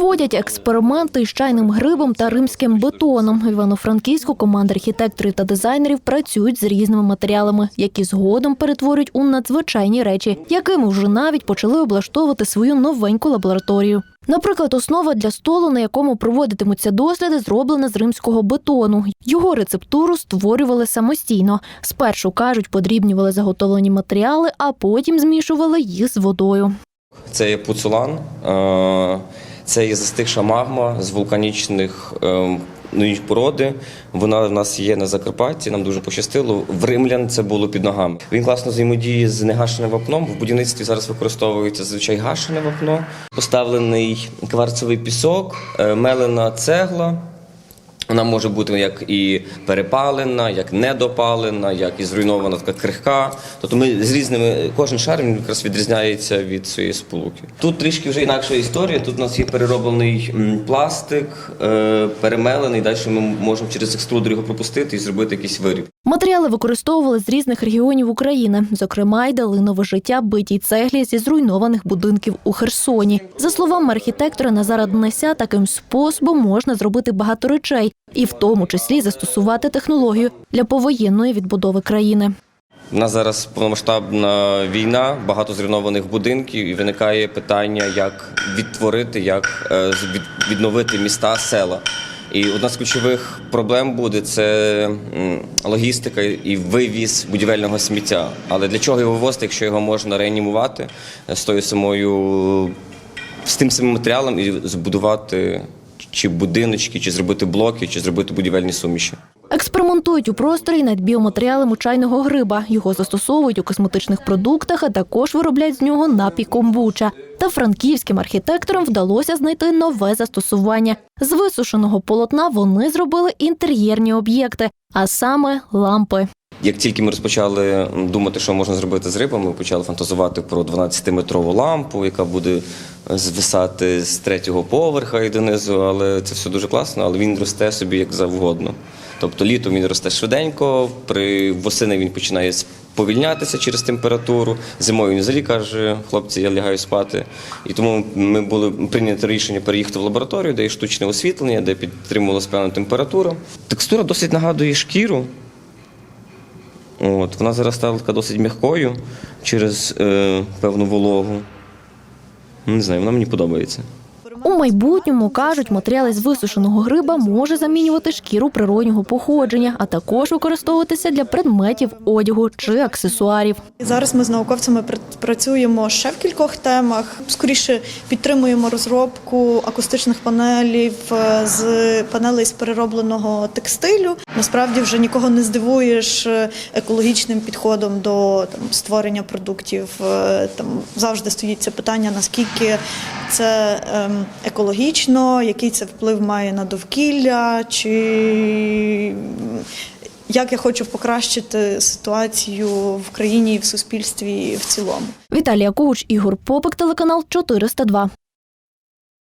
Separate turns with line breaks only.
Проводять експерименти з чайним грибом та римським бетоном. В Івано-Франківську команда архітекторів та дизайнерів працюють з різними матеріалами, які згодом перетворюють у надзвичайні речі, якими вже навіть почали облаштовувати свою новеньку лабораторію. Наприклад, основа для столу, на якому проводитимуться досліди, зроблена з римського бетону. Його рецептуру створювали самостійно. Спершу кажуть, подрібнювали заготовлені матеріали, а потім змішували їх з водою.
Це є пуцулан, е, це є застигша магма з вулканічних е, ну, породи. Вона в нас є на Закарпатті, нам дуже пощастило. В римлян це було під ногами. Він класно взаємодіє з негашеним вапном. В будівництві зараз використовується зазвичай гашене вапно, поставлений кварцевий пісок, е, мелена цегла. Вона може бути як і перепалена, як недопалена, як і зруйнована така крихка. Тобто ми з різними кожен шар він якраз відрізняється від своєї сполуки. Тут трішки вже інакша історія. Тут у нас є перероблений пластик, е, перемелений. Далі ми можемо через екструдер його пропустити і зробити якийсь виріб.
Матеріали використовували з різних регіонів України, зокрема й дали нове життя битій цеглі зі зруйнованих будинків у Херсоні. За словами архітектора Назара Днеся, таким способом можна зробити багато речей, і в тому числі застосувати технологію для повоєнної відбудови країни.
У нас зараз повномасштабна війна, багато зруйнованих будинків, і виникає питання, як відтворити, як е, відновити міста, села. І одна з ключових проблем буде це логістика і вивіз будівельного сміття. Але для чого його вивозити, якщо його можна реанімувати е, з тою самою з тим самим матеріалом і збудувати чи будиночки, чи зробити блоки, чи зробити будівельні суміші.
Експериментують у просторі над біоматеріалами чайного гриба. Його застосовують у косметичних продуктах, а також виробляють з нього напій комбуча. Та франківським архітекторам вдалося знайти нове застосування. З висушеного полотна вони зробили інтер'єрні об'єкти, а саме лампи.
Як тільки ми розпочали думати, що можна зробити з рибами, ми почали фантазувати про 12-метрову лампу, яка буде звисати з третього поверха і донизу. Але це все дуже класно, але він росте собі як завгодно. Тобто літом він росте швиденько, при восени він починає сповільнятися через температуру. Зимою він взагалі каже, хлопці, я лягаю спати. І тому ми були прийняти рішення переїхати в лабораторію, де є штучне освітлення, де підтримувалася певна температура. Текстура досить нагадує шкіру. От, вона зараз стала досить м'якою через е, певну вологу. Не знаю, вона мені подобається.
У майбутньому кажуть, матеріали з висушеного гриба може замінювати шкіру природнього походження, а також використовуватися для предметів одягу чи аксесуарів.
Зараз ми з науковцями працюємо ще в кількох темах. Скоріше підтримуємо розробку акустичних панелів е, з панелей з переробленого текстилю. Насправді вже нікого не здивуєш е, екологічним підходом до там, створення продуктів. Е, Там завжди стоїть це питання, наскільки це ем, екологічно, який це вплив має на довкілля, чи як я хочу покращити ситуацію в країні і в суспільстві в цілому.
Віталія Ковуч, Ігор Попик, телеканал 402.